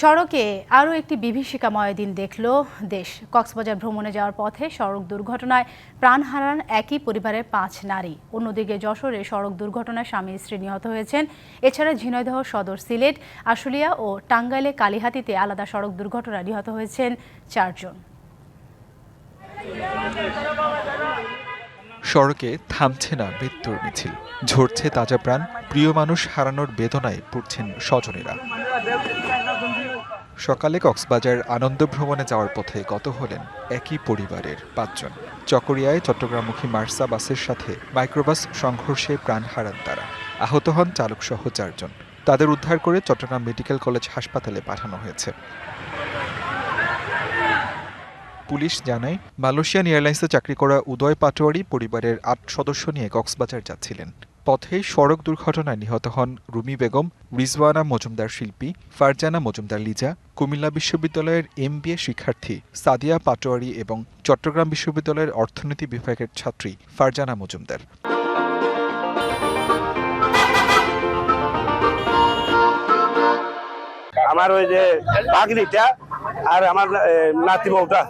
সড়কে আরও একটি বিভীষিকাময় দিন দেখল দেশ। কক্সবাজার ভ্রমণে যাওয়ার পথে সড়ক দুর্ঘটনায় প্রাণ হারান একই পরিবারের পাঁচ নারী। অন্যদিকে যশোরে সড়ক দুর্ঘটনায় স্বামী স্ত্রী নিহত হয়েছেন। এছাড়া ঝিনাইদহ সদর সিলেট, আশুলিয়া ও টাঙ্গাইলে কালিহাতিতে আলাদা সড়ক দুর্ঘটনায় নিহত হয়েছেন চারজন। সড়কে থামছে না মৃত্যুর মিছিল। ঝরছে তাজা প্রাণ, প্রিয় মানুষ হারানোর বেদনায় পড়ছেন স্বজনেরা। সকালে কক্সবাজার আনন্দ ভ্রমণে যাওয়ার পথে গত হলেন একই পরিবারের পাঁচজন। চকরিয়ায় চট্টগ্রামমুখী মার্সা বাসের সাথে মাইক্রোবাস সংঘর্ষে প্রাণ হারান তারা। আহত হন চালকসহ চারজন। তাদের উদ্ধার করে চট্টগ্রাম মেডিকেল কলেজ হাসপাতালে পাঠানো হয়েছে। পুলিশ জানায়, মালয়েশিয়ান এয়ারলাইন্সে চাকরি করা উদয় পাটোয়ারি পরিবারের আট সদস্য নিয়ে কক্সবাজার যাচ্ছিলেন। পথে সড়ক দুর্ঘটনায় নিহত হন রুমি বেগম, রিজওয়ানা মজুমদার শিল্পী, ফারজানা মজুমদার লিজা, কুমিল্লা বিশ্ববিদ্যালয়ের এমবিএ শিক্ষার্থী সাদিয়া পাটোয়ারি এবং চট্টগ্রাম বিশ্ববিদ্যালয়ের অর্থনীতি বিভাগের ছাত্রী ফারজানা মজুমদার। আমার ওই যে বাগনিটা আর আমার নাতি বউটা।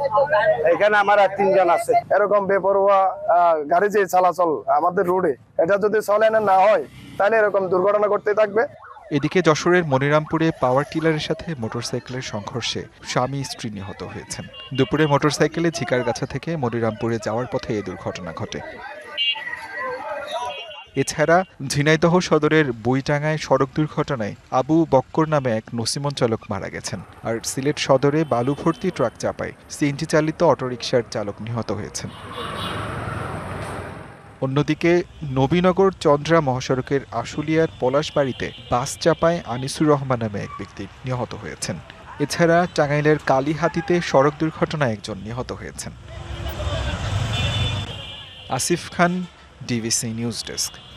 এখানে আমার আর তিনজন আছে। এরকম বেপরোয়া গাড়ি যে চলাচল আমাদের রোডে এটা যদি চলে না না হয় তাহলে এরকম দুর্ঘটনা করতে থাকবে। এদিকে যশোরের মনিরামপুরে পাওয়ার টিলারের সাথে মোটরসাইকেলের সংঘর্ষে স্বামী স্ত্রী নিহত হয়েছেন। দুপুরে মোটরসাইকেলে ঝিকারগাছা থেকে মনিরামপুরে যাওয়ার পথে এই দুর্ঘটনা ঘটে। এছাড়া ঝিনাইদহ সদরের বইটাঙ্গায় সড়ক দুর্ঘটনায় আবু বক্কর নামে এক নসিমন চালক মারা গেছেন। আর সিলেট সদরে বালু ভর্তি ট্রাক চাপায় সিএনজি চালিত অটোরিকশার চালক নিহত হয়েছেন। অন্যদিকে নবীনগর চন্দ্রা মহাসড়কের আশুলিয়ার পলাশবাড়িতে বাস চাপায় আনিসুর রহমান নামে এক ব্যক্তি নিহত হয়েছেন। এছাড়া টাঙ্গাইলের কালীহাতিতে সড়ক দুর্ঘটনায় একজন নিহত হয়েছেন। Asif Khan DVC news desk